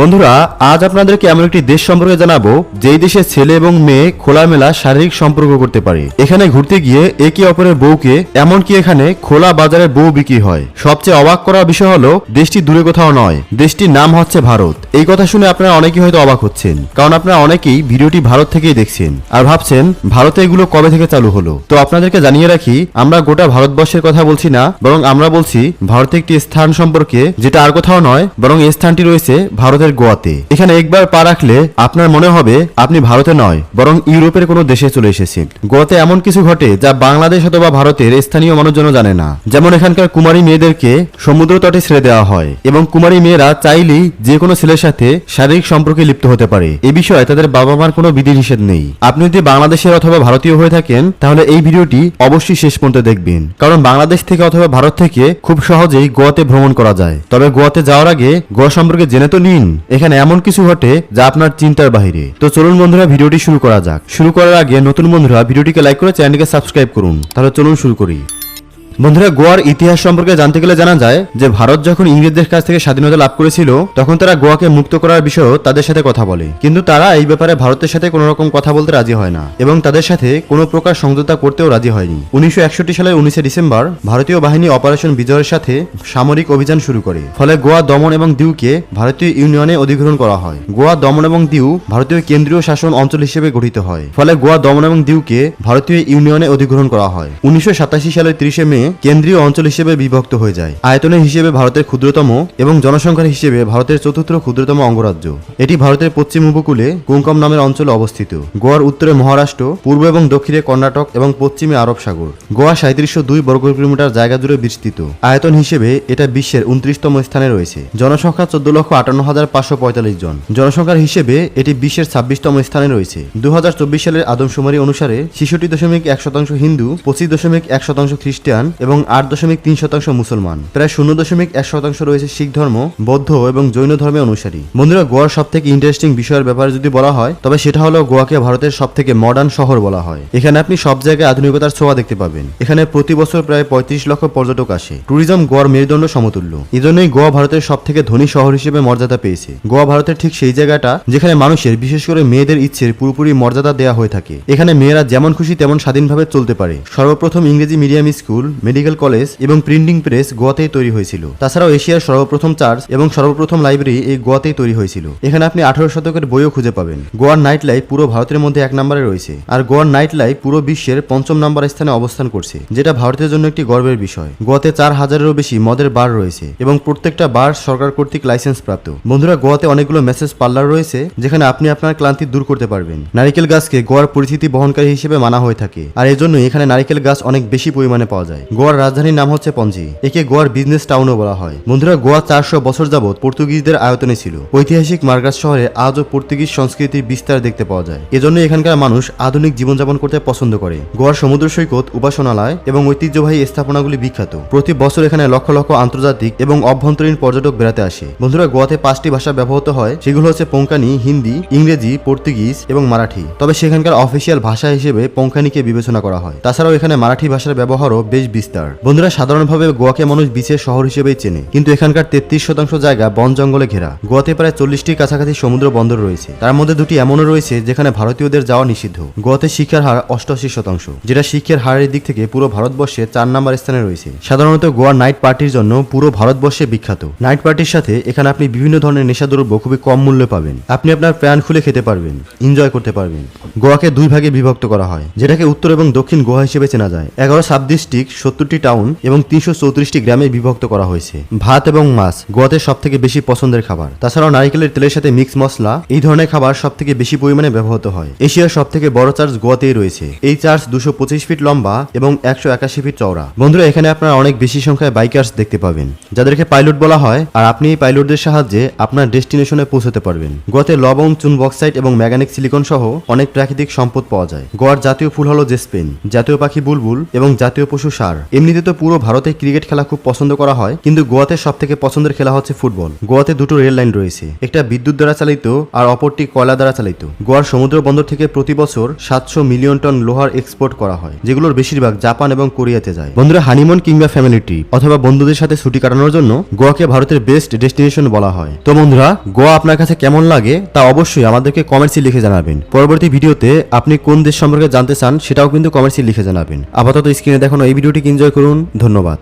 বন্ধুরা, আজ আপনাদেরকে এমন একটি দেশ সম্পর্কে জানাব, যেই দেশে ছেলে এবং মেয়ে খোলামেলা শারীরিক সম্পর্ক করতে পারে। এখানে ঘুরতে গিয়ে একে অপরের বউকে, এমনকি এখানে খোলা বাজারে বউ বিক্রি হয়। সবচেয়ে অবাক করার বিষয় হলো, দেশটি দূরে কোথাও নয়। দেশটির নাম হচ্ছে ভারত। এই কথা শুনে আপনারা অনেকেই হয়তো অবাক হচ্ছেন, কারণ আপনারা অনেকেই ভিডিওটি ভারত থেকেই দেখছেন, আর ভাবছেন, ভারতে এগুলো কবে থেকে চালু হলো? তো আপনাদেরকে জানিয়ে রাখি, আমরা গোটা ভারতবর্ষের কথা বলছি না, বরং আমরা বলছি ভারতের একটি স্থান সম্পর্কে, যেটা আর কোথাও নয়, বরং এই স্থানটি রয়েছে ভারতের গোয়াতে। এখানে একবার পা রাখলে আপনার মনে হবে আপনি ভারতে নয়, বরং ইউরোপের কোনো দেশে চলে এসেছেন। গোয়াতে এমন কিছু ঘটে যা বাংলাদেশ অথবা ভারতের স্থানীয় মানুষজন জানে না। যেমন এখানকার কুমারী মেয়েদেরকে সমুদ্র তটে ছেড়ে দেওয়া হয়, এবং কুমারী মেয়েরা চাইলেই যে কোনো ছেলের সাথে শারীরিক সম্পর্কে লিপ্ত হতে পারে। এ বিষয়ে তাদের বাবা মার কোনো বিধি নিষেধ নেই। আপনি যদি বাংলাদেশের অথবা ভারতীয় হয়ে থাকেন, তাহলে এই ভিডিওটি অবশ্যই শেষ পর্যন্ত দেখবেন। কারণ বাংলাদেশ থেকে অথবা ভারত থেকে খুব সহজেই গোয়াতে ভ্রমণ করা যায়। তবে গোয়াতে যাওয়ার আগে গোয়া সম্পর্কে জেনে তো নিন। এখানে এমন কিছু ঘটে যা আপনার চিন্তার বাহিরে। তো চলুন বন্ধুরা, ভিডিওটি শুরু করা যাক। শুরু করার আগে নতুন বন্ধুরা, ভিডিওটিকে লাইক করে চ্যানেলকে সাবস্ক্রাইব করুন। তাহলে চলুন শুরু করি। বন্ধুরা, গোয়ার ইতিহাস সম্পর্কে জানতে গেলে জানা যায় যে ভারত যখন ইংরেজদের কাছ থেকে স্বাধীনতা লাভ করেছিল, তখন তারা গোয়াকে মুক্ত করার বিষয়েও তাদের সাথে কথা বলে। কিন্তু তারা এই ব্যাপারে ভারতের সাথে কোনো রকম কথা বলতে রাজি হয় না এবং তাদের সাথে কোনো প্রকার সমঝোতা করতেও রাজি হয়নি। উনিশশো একষট্টি সালের উনিশে ডিসেম্বর, ভারতীয় বাহিনী অপারেশন বিজয়ের সাথে সামরিক অভিযান শুরু করে। ফলে গোয়া দমন এবং দিউকে ভারতীয় ইউনিয়নে অধিগ্রহণ করা হয়। গোয়া দমন এবং দিউ ভারতীয় কেন্দ্রীয় শাসন অঞ্চল হিসেবে গঠিত হয়। ফলে গোয়া দমন এবং দিউকে ভারতীয় ইউনিয়নে অধিগ্রহণ করা হয়। উনিশশো সাতাশি সালের তিরিশে মে কেন্দ্রীয় অঞ্চল হিসেবে বিভক্ত হয়ে যায়। আয়তনের হিসেবে ভারতের ক্ষুদ্রতম এবং জনসংখ্যার হিসেবে ভারতের চতুর্থ ক্ষুদ্রতম অঙ্গরাজ্য। এটি ভারতের পশ্চিম উপকূলে কোঙ্কম নামের অঞ্চলে অবস্থিত। গোয়ার উত্তরে মহারাষ্ট্র, পূর্ব এবং দক্ষিণে কর্ণাটক এবং পশ্চিমে আরব সাগর। গোয়া সাঁত্রিশশো দুই বর্গ কিলোমিটার জায়গা জুড়ে বিস্তৃত। আয়তন হিসেবে এটা বিশ্বের উনত্রিশতম স্থানে রয়েছে। জনসংখ্যা চোদ্দ লক্ষ আটান্ন হাজার পাঁচশো পঁয়তাল্লিশ জন। জনসংখ্যার হিসেবে এটি বিশ্বের ছাব্বিশতম স্থানে রয়েছে। দু হাজার চব্বিশ সালের আদমশুমারি অনুসারে ছেষট্টি দশমিক এক শতাংশ হিন্দু, পঁচিশ দশমিক এক শতাংশ খ্রিস্টান এবং আট দশমিক তিন শতাংশ মুসলমান। প্রায় শূন্য দশমিক এক শতাংশ রয়েছে শিখ ধর্ম, বৌদ্ধ এবং জৈন ধর্মের অনুসারী। বন্ধুরা, গোয়ার সব থেকে ইন্টারেস্টিং বিষয়ের ব্যাপারে যদি বলা হয়, তবে সেটা হলো গোয়াকে ভারতের সব থেকে মডার্ন শহর বলা হয়। এখানে আপনি সব জায়গায় আধুনিকতার ছোঁয়া দেখতে পাবেন। এখানে প্রতি বছর প্রায় পঁয়ত্রিশ লক্ষ পর্যটক আসে। ট্যুরিজম গোয়ার মেরুদণ্ড সমতুল্য। এজন্যই গোয়া ভারতের সব থেকে ধনী শহর হিসেবে মর্যাদা পেয়েছে। গোয়া ভারতের ঠিক সেই জায়গাটা যেখানে মানুষের, বিশেষ করে মেয়েদের ইচ্ছের পুরোপুরি মর্যাদা দেওয়া হয়ে থাকে। এখানে মেয়েরা যেমন খুশি তেমন স্বাধীনভাবে চলতে পারে। সর্বপ্রথম ইংরেজি মিডিয়াম স্কুল মেডিকেল কলেজ এবং প্রিন্টিং প্রেস গোয়াতেই তৈরি হয়েছিল। তাছাড়াও এশিয়ার সর্বপ্রথম চার্চ এবং সর্বপ্রথম লাইব্রেরি এই গোয়াতেই তৈরি হয়েছিল। এখানে আপনি আঠারো শতকের বইও খুঁজে পাবেন। গোয়ার নাইট লাইফ পুরো ভারতের মধ্যে এক নম্বরে রয়েছে। আর গোয়ার নাইট লাইফ পুরো বিশ্বের পঞ্চম নম্বর স্থানে অবস্থান করছে, যেটা ভারতের জন্য একটি গর্বের বিষয়। গোয়াতে চার হাজারেরও বেশি মদের বার রয়েছে এবং প্রত্যেকটা বার সরকার কর্তৃক লাইসেন্স প্রাপ্ত। বন্ধুরা, গোয়াতে অনেকগুলো মেসেজ পার্লার রয়েছে, যেখানে আপনি আপনার ক্লান্তি দূর করতে পারবেন। নারিকেল গাছকে গোয়ার পরিস্থিতি বহনকারী হিসেবে মানা হয়ে থাকে, আর এজন্যই এখানে নারিকেল গাছ অনেক বেশি পরিমাণে পাওয়া যায়। গোয়ার রাজধানীর নাম হচ্ছে পঞ্জি। একে গোয়ার বিজনেস টাউনও বলা হয়। বন্ধুরা, গোয়া চারশো বছর যাবৎ পর্তুগিজদের আয়তনে ছিল। ঐতিহাসিক মার্গাস শহরে আজও পর্তুগিজ সংস্কৃতির বিস্তার দেখতে পাওয়া যায়। এজন্য এখানকার মানুষ আধুনিক জীবনযাপন করতে পছন্দ করে। গোয়ার সমুদ্র সৈকত, উপাসনালয় এবং ঐতিহ্যবাহী স্থাপনাগুলি বিখ্যাত। প্রতি বছর এখানে লক্ষ লক্ষ আন্তর্জাতিক এবং অভ্যন্তরীণ পর্যটক বেড়াতে আসে। বন্ধুরা, গোয়াতে পাঁচটি ভাষা ব্যবহৃত হয়। সেগুলো হচ্ছে পঙ্কানি, হিন্দি, ইংরেজি, পর্তুগিজ এবং মারাঠি। তবে সেখানকার অফিসিয়াল ভাষা হিসেবে পঙ্কানিকে বিবেচনা করা হয়। তাছাড়াও এখানে মারাঠি ভাষার ব্যবহারও বেশ বিস্তার। বন্ধুরা, সাধারণভাবে গোয়াকে মানুষ বিচের শহর হিসেবেই চেনে, কিন্তু এখানকার তেত্রিশ শতাংশ জায়গা বন জঙ্গলে ঘেরা। গোয়াতে প্রায় চল্লিশটির কাছাকাছি সমুদ্র বন্দর রয়েছে। তার মধ্যে দুটি এমনও রয়েছে যেখানে ভারতীয়দের যাওয়া নিষিদ্ধ। গোয়াতে শিক্ষার হার অষ্টআশি শতাংশ, যেটা শিক্ষার হারের দিক থেকে পুরো ভারতবর্ষে চার নাম্বার স্থানে রয়েছে। সাধারণত গোয়া নাইট পার্টির জন্য পুরো ভারতবর্ষে বিখ্যাত। নাইট পার্টির সাথে এখানে আপনি বিভিন্ন ধরনের নেশাদ্রব্য খুবই কম মূল্যে পাবেন। আপনি আপনার প্রাণ খুলে খেতে পারবেন, এনজয় করতে পারবেন। গোয়াকে দুই ভাগে বিভক্ত করা হয়, যেটাকে উত্তর এবং দক্ষিণ গোয়া হিসেবে চেনা যায়। এগারো সাব ডিস্ট্রিক্ট সত্তরটি টাউন এবং তিনশো চৌত্রিশটি গ্রামে বিভক্ত করা হয়েছে। ভাত এবং মাছ গোয়াতে সব থেকে বেশি পছন্দের খাবার। তাছাড়াও নারিকেলের তেলের সাথে মিক্স মশলা এই ধরনের খাবার সব থেকে বেশি পরিমাণে ব্যবহৃত হয়। এশিয়ার সব থেকে বড় চার্চ গোয়াতেই রয়েছে। এই চার্চ দুশো পঁচিশ ফিট লম্বা এবং একশো একাশি ফিট চওড়া। বন্ধুরা, এখানে আপনারা অনেক বেশি সংখ্যায় বাইকার্স দেখতে পাবেন, যাদেরকে পাইলট বলা হয়, আর আপনি এই পাইলটদের সাহায্যে আপনার ডেস্টিনেশনে পৌঁছতে পারবেন। গোয়াতে লবণ, চুন বক্সাইট এবং ম্যাগানিক সিলিকন সহ অনেক প্রাকৃতিক সম্পদ পাওয়া যায়। গোয়ার জাতীয় ফুল হলো জেসপেন, জাতীয় পাখি বুলবুল এবং জাতীয় পশু সার। আর এমনিতে তো পুরো ভারতে ক্রিকেট খেলা খুব পছন্দ করা হয়, কিন্তু গোয়াতে সব থেকে পছন্দের খেলা হচ্ছে ফুটবল। গোয়াতে দুটো রেল লাইন রয়েছে, একটা বিদ্যুৎ দ্বারা চালিত আর অপরটি কয়লা দ্বারা চালিত। গোয়ার সমুদ্র বন্দর থেকে প্রতি বছর সাতশো মিলিয়ন টন লোহার এক্সপোর্ট করা হয়, যেগুলোর বেশিরভাগ জাপান এবং কোরিয়াতে যায়। বন্ধুরা হানিমুন কিংবা ফ্যামিলি ট্রিপ অথবা বন্ধুদের সাথে ছুটি কাটানোর জন্য গোয়াকে ভারতের বেস্ট ডেস্টিনেশন বলা হয়। তো বন্ধুরা, গোয়া আপনার কাছে কেমন লাগে তা অবশ্যই আমাদেরকে কমেন্টসে লিখে জানাবেন। পরবর্তী ভিডিওতে আপনি কোন দেশ সম্পর্কে জানতে চান, সেটাও কিন্তু কমেন্টসে লিখে জানাবেন। আপাতত স্ক্রিনে দেখানো, এই ভিডিওটি এনজয় করুন ধন্যবাদ।